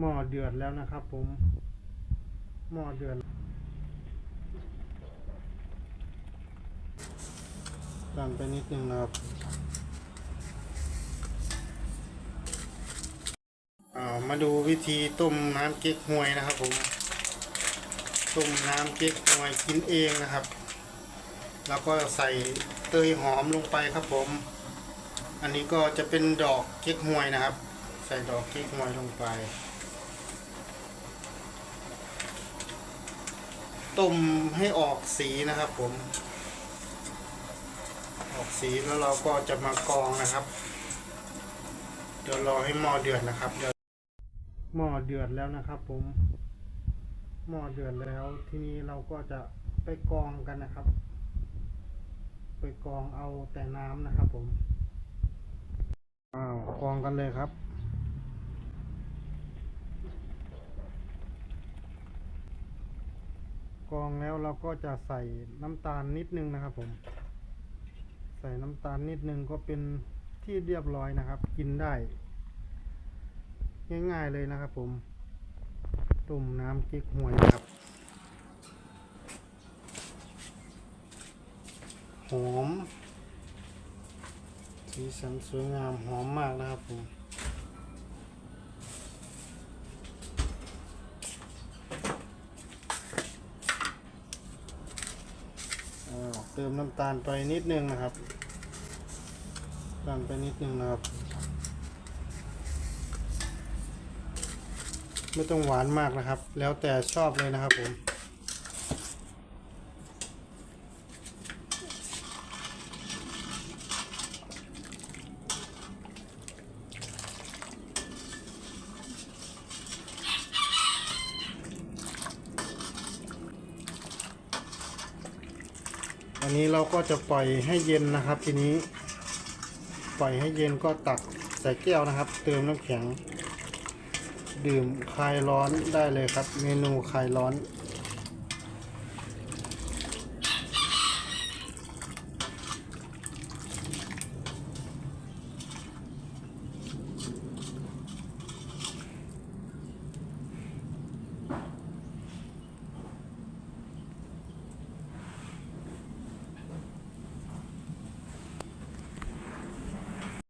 หม้อเดือดแล้วนะครับ ผม หม้อเดือดดันไปนิดนึงนะครับอ่ามาดูวิธีต้มน้ำเก๊กฮวยนะครับ ผม ต้มน้ำเก๊กฮวยกินเองนะครับ แล้วก็ใส่เตยหอมลงไปครับผม อันนี้ก็จะเป็นดอกเก๊กฮวยนะครับ ใส่ดอกเก๊กฮวยลงไป ต้มให้ออกสีนะครับผม ออกสีแล้วเราก็จะมากรองนะครับ เดี๋ยวรอให้หม้อเดือดนะครับเดี๋ยวหม้อเดือดแล้วนะครับ ผม หม้อเดือดแล้วทีนี้เราก็จะไปกรองกันนะครับ ไปกรองเอาแต่น้ำนะครับ ผมอ้าวกรองกันเลยครับ กรองแล้วเราก็จะใส่น้ำตาลนิดนึงนะครับผม ใส่น้ำตาลนิดนึงก็เป็นที่เรียบร้อยนะครับ กินได้ ง่ายๆเลยนะครับผมต้มน้ำเก๊กฮวยนะครับหอมสีสันสวยงามหอมมากนะครับผม อ่าเติมน้ำตาลไปนิดนึงนะครับตาลไปนิดนึงนะครับ ไม่ต้องหวานมากนะครับ แล้วแต่ชอบเลยนะครับผม อันนี้เราก็จะปล่อยให้เย็นนะครับ ทีนี้ ปล่อยให้เย็นก็ตักใส่แก้วนะครับ เติมน้ำแข็ง ดื่มคลายร้อนได้เลยครับ เมนูคลายร้อน